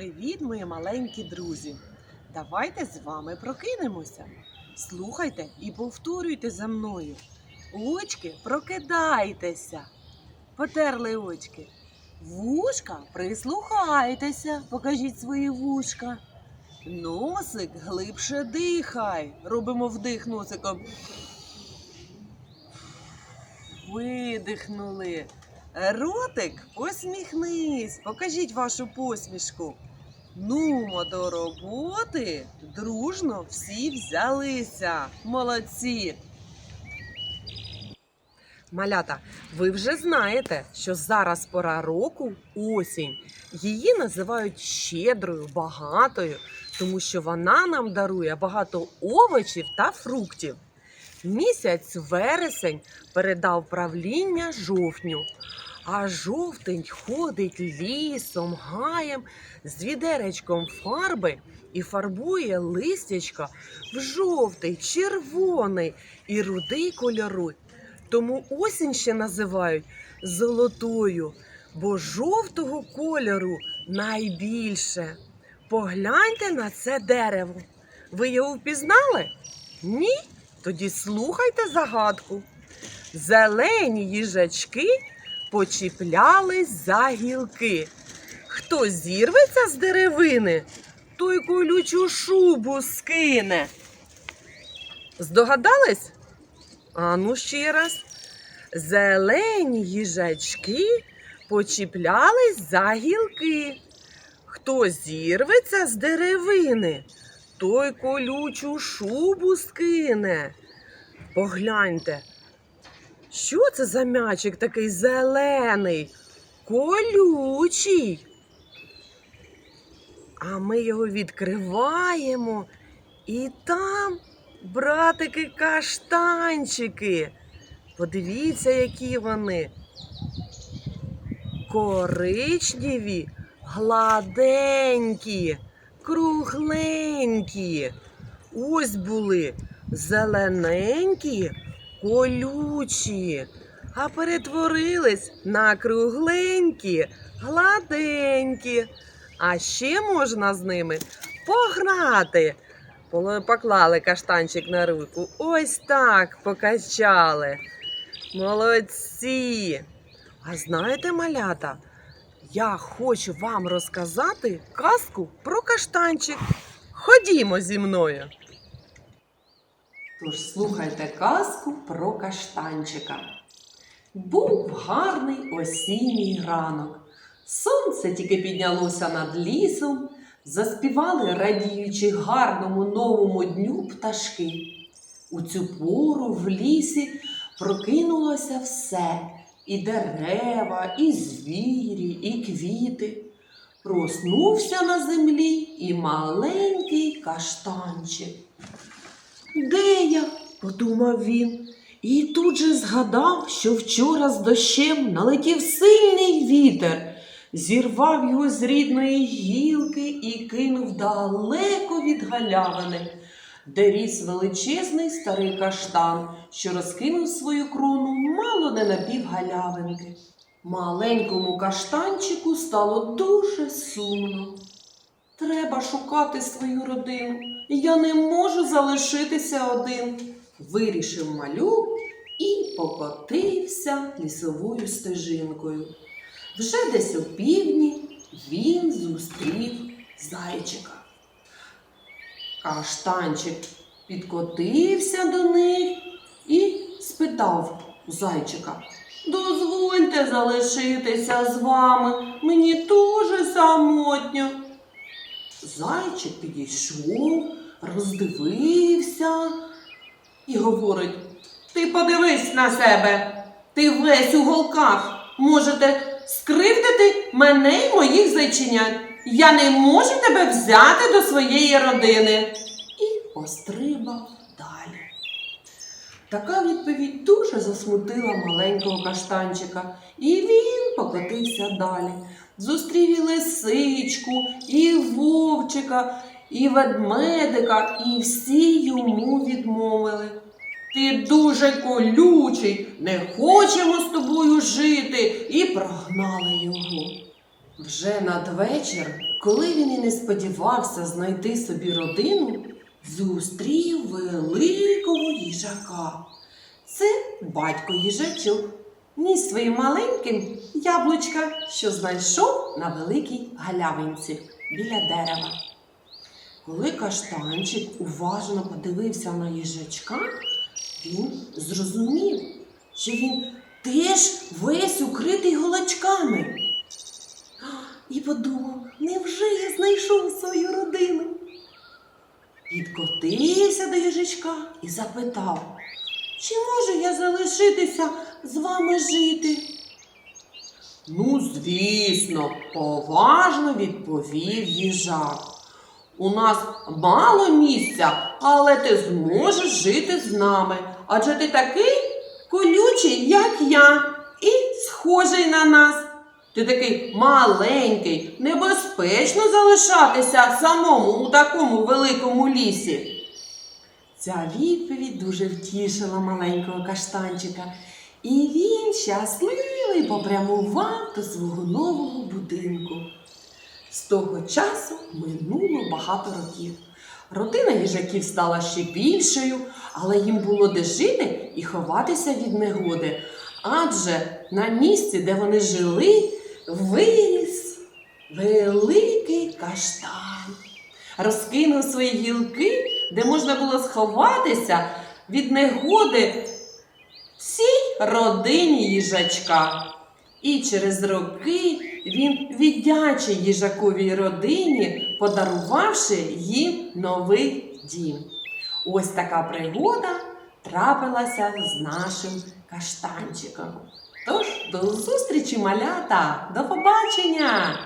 Привіт, мої маленькі друзі! Давайте з вами прокинемося. Слухайте і повторюйте за мною. Очки, прокидайтеся. Потерли очки. Вушка, прислухайтеся, покажіть свої вушка. Носик глибше дихай. Робимо вдих носиком. Видихнули. Ротик, посміхнись, покажіть вашу посмішку. Нумо до роботи, дружно всі взялися. Молодці. Малята, ви вже знаєте, що зараз пора року осінь. Її називають щедрою, багатою, тому що вона нам дарує багато овочів та фруктів. Місяць вересень передав правління жовтню, а жовтень ходить лісом, гаєм з відеречком фарби і фарбує листячка в жовтий, червоний і рудий кольори. Тому осінь ще називають золотою, бо жовтого кольору найбільше. Погляньте на це дерево. Ви його впізнали? Ні? Тоді слухайте загадку. Зелені їжачки почіплялись за гілки. Хто зірветься з деревини, той колючу шубу скине. Здогадались? А ну ще раз. Зелені їжачки почіплялись за гілки. Хто зірветься з деревини, той колючу шубу скине. Погляньте, що це за м'ячик такий зелений, колючий. А ми його відкриваємо, і там братики каштанчики. Подивіться, які вони. Коричневі, гладенькі, кругленькі. Ось були зелененькі, колючі, а перетворились на кругленькі, гладенькі. А ще можна з ними пограти. Поклали каштанчик на руку. Ось так покачали. Молодці. А знаєте, малята, я хочу вам розказати казку про каштанчик. Ходімо зі мною. Тож слухайте казку про каштанчика. Був гарний осінній ранок. Сонце тільки піднялося над лісом, заспівали, радіючи гарному новому дню пташки. У цю пору в лісі прокинулося все і дерева, і звірі, і квіти. Проснувся на землі і маленький каштанчик. Де я? подумав він. І тут же згадав, що вчора з дощем налетів сильний вітер, зірвав його з рідної гілки і кинув далеко від галявини, де ріс величезний старий каштан, що розкинув свою крону мало не на пів галявинки. Маленькому каштанчику стало дуже сумно. Треба шукати свою родину. Я не можу залишитися один. Вирішив малюк і покотився лісовою стежинкою. Вже десь у півдні він зустрів зайчика. Каштанчик підкотився до них і спитав зайчика. Дозвольте залишитися з вами, мені дуже самотньо. Зайчик підійшов, роздивився і говорить: Ти подивись на себе, ти весь у голках. Можете скривдити мене й моїх зайченят. Я не можу тебе взяти до своєї родини. І пострибав далі. Така відповідь дуже засмутила маленького каштанчика, і він покотився далі. Зустрів і лисичку, і вовчика, і ведмедика, і всі йому відмовили. Ти дуже колючий, не хочемо з тобою жити, і прогнали його. Вже надвечір, коли він і не сподівався знайти собі родину, зустрів великого їжака. Це батько їжачок, ніс своїм маленьким яблучка, що знайшов на великій галявинці біля дерева. Коли каштанчик уважно подивився на їжачка, він зрозумів, що він теж весь укритий голочками. І подумав, невже я знайшов свою родину? Підкотився до їжачка і запитав, чи можу я залишитися з вами жити? Ну, звісно, поважно відповів їжак. У нас мало місця, але ти зможеш жити з нами, адже ти такий колючий, як я, і схожий на нас. Ти такий маленький, небезпечно залишатися самому у такому великому лісі. Ця відповідь дуже втішила маленького каштанчика, і він щасливий попрямував до свого нового будинку. З того часу минуло багато років. Родина їжаків стала ще більшою, але їм було де жити і ховатися від негоди. Адже на місці, де вони жили, виріс великий каштан. Розкинув свої гілки, де можна було сховатися від негоди всій родині їжачка. І через роки він віддячий їжаковій родині, подарувавши їм новий дім. Ось така пригода трапилася з нашим каштанчиком. Тож, до зустрічі, малята! До побачення!